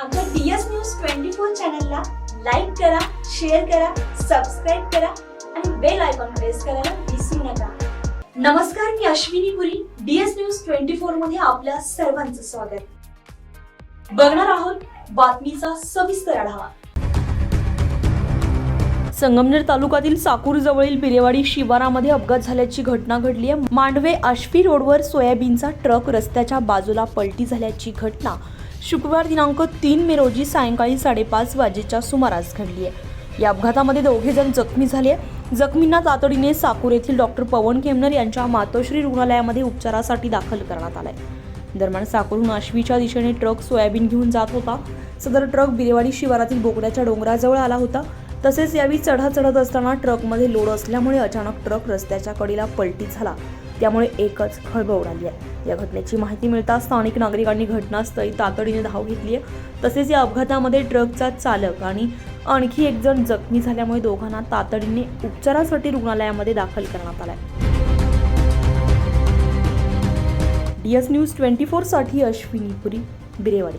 आमच्या DS news twenty four चॅनलला like करा शेअर करा सबस्क्राईब करा आणि बेल आयकॉन प्रेस करायला विसरू नका. नमस्कार मी Ashwini Puri DS news twenty फोरमध्ये आपल्या सर्वांचं स्वागत. बघणार आहोत बातमीचा सविस्तर आढावा. संगमनेर तालुक्यातील साकूर जवळील बिरेवाडी शिवारामध्ये अपघात झाल्याची घटना घडली आहे. मांडवे आश्वी रोडवर सोयाबीनचा ट्रक रस्त्याच्या बाजूला पलटी झाल्याची घटना शुक्रवार दिनांक तीन मे रोजी सायंकाळी साडेपाच वाजेच्या सुमारास घडली आहे. या अपघातामध्ये दोघे जण जखमी झाले जखमींना तातडीने साकूर येथील डॉक्टर पवन खेमनर यांच्या मातोश्री रुग्णालयामध्ये उपचारासाठी दाखल करण्यात आलाय. दरम्यान साकूरहून आश्वीच्या दिशेने ट्रक सोयाबीन घेऊन जात होता. सदर ट्रक बिरेवाडी शिवारातील बोकड्याच्या डोंगराजवळ आला होता. तसेच यावेळी चढा चढत असताना ट्रकमध्ये लोड असल्यामुळे अचानक ट्रक रस्त्याच्या कडीला पलटी झाला. त्यामुळे एकच खळबळ उडाली आहे. या घटनेची माहिती मिळताच स्थानिक नागरिकांनी घटनास्थळी तातडीने धाव घेतली आहे. तसेच या अपघातामध्ये ट्रकचा चालक आणि आणखी एक जण जखमी झाल्यामुळे दोघांना तातडीने उपचारासाठी रुग्णालयामध्ये दाखल करण्यात आलाय. डीएस न्यूज ट्वेंटी साठी अश्विनी पुरी बिरेवाडी.